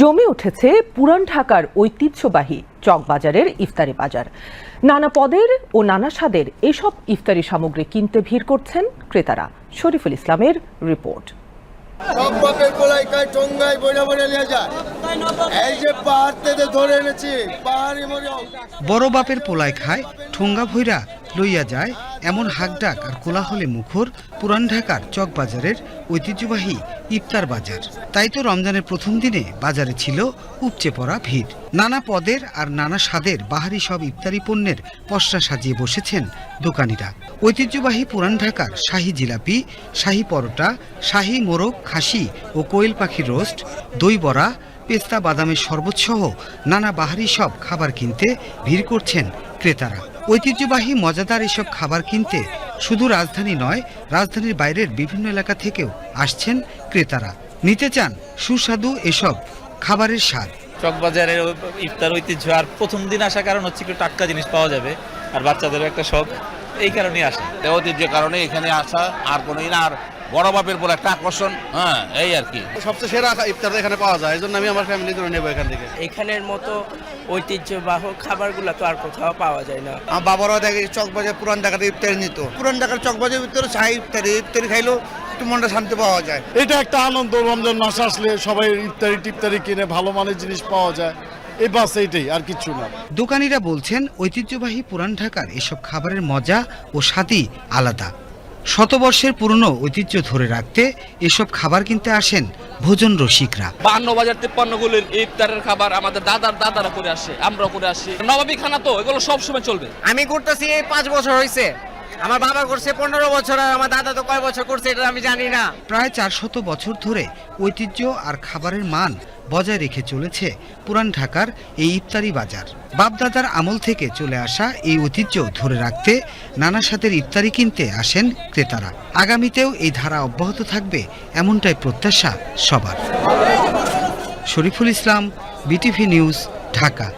জমে উঠেছে পুরান ঢাকার ঐতিহ্যবাহী চকবাজারের ইফতারি বাজার। নানা পদের ও নানা স্বাদের এসব ইফতারি সামগ্রী কিনতে ভিড় করছেন ক্রেতারা। শরীফুল ইসলামের রিপোর্ট। সব বাপের কোলাই কায় টঙ্গাই বইনা বইনা নিয়ে যায়। এই যে পাহাড় থেকে ধরে এনেছি পাহাড়ি মরিয়ম বড় বাপের পোলায় খায় ঠোঙ্গা ভৈরা লইয়া যায় এমন হাকডাক আর কোলাহলে মুখর পুরান ঢাকার চকবাজারের ঐতিহ্যবাহী ইফতার বাজার। তাই তো রমজানের প্রথম দিনে বাজারে ছিল উপচে পড়া ভিড়। নানা পদের আর নানা স্বাদের বাহারি সব ইফতারি পণ্যের পসরা সাজিয়ে বসেছেন দোকানিরা। ঐতিহ্যবাহী পুরান ঢাকার শাহী জিলাপি, শাহী পরোটা, শাহী মোরগ, খাসি ও কোয়েল পাখির রোস্ট, দই বড়া, পেস্তা বাদামের শরবত সহ নানা বাহারি সব খাবার কিনতে ভিড় করছেন ক্রেতারা। ঐতিহ্যবাহী মজাদার এসব খাবার কিনতে শুধু রাজধানী নয় রাজধানীর বাইরের বিভিন্ন এলাকা থেকেও আসছেন ক্রেতারা। নিতে চান সুস্বাদু এসব খাবারের স্বাদ। চকবাজারের ইফতার ঐতিহ্য আর প্রথম দিন আসার কারণ হচ্ছে একটু টাটকা জিনিস পাওয়া যাবে আর বাচ্চাদেরও একটা শখ এই কারণেই আসে। এই ঐতিহ্যের কারণে এখানে আসা আর কোনো না আর বড় বাপের পর একটা আকর্ষণ হ্যাঁ এই আর কি। সবচেয়ে সেরা ইফতার এখানে পাওয়া যায় এই জন্য আমি আমার ফ্যামিলি জন্য নেব এখান থেকে। এখানের মতো ঐতিহ্যবাহ খাবারগুলো তো আর কোথাও পাওয়া যায় না। আমার বাবারাও দেখে চকবাজার পুরান ঢাকাতে ইফতারি নিত। পুরান ঢাকার চকবাজারের ভিতরে শাহী ইফতারি ইফতারি খাইলেও একটু মনটা শান্তি পাওয়া যায়। এটা একটা আনন্দ রমজান মাস আসলে সবাই ইফতারি টিফতারি কিনে ভালো মানের জিনিস পাওয়া যায়। এই বাস এইটাই আর কিচ্ছু না। দোকানিরা বলছেন ঐতিহ্যবাহী পুরান ঢাকার এসব খাবারের মজা ও স্বাদই আলাদা। শতবর্ষের পুরনো ঐতিহ্য ধরে রাখতে এসব খাবার কিনতে আসেন ভোজন রসিকরা। বান্ন বাজার তেপ্পান্ন গুলির ইফতারের খাবার আমাদের দাদার দাদারা করে আসে আমরা করে আসি। নবাবী খানা তো এগুলো সবসময় চলবে। আমি করতেছি এই পাঁচ বছর হয়েছে আমার বাবা করছে পনেরো বছর আর আমার দাদা তো কয় বছর করছে এটা আমি জানি না। প্রায় চারশত বছর ধরে ঐতিহ্য আর খাবারের মান বজায় রেখে চলেছে পুরান ঢাকার এই ইফতারি বাজার। বাপদাদার আমল থেকে চলে আসা এই ঐতিহ্য ধরে রাখতে নানা স্বাদের ইফতারি কিনতে আসেন ক্রেতারা। আগামীতেও এই ধারা অব্যাহত থাকবে এমনটাই প্রত্যাশা সবার। Shariful Islam, BTV news, Dhaka.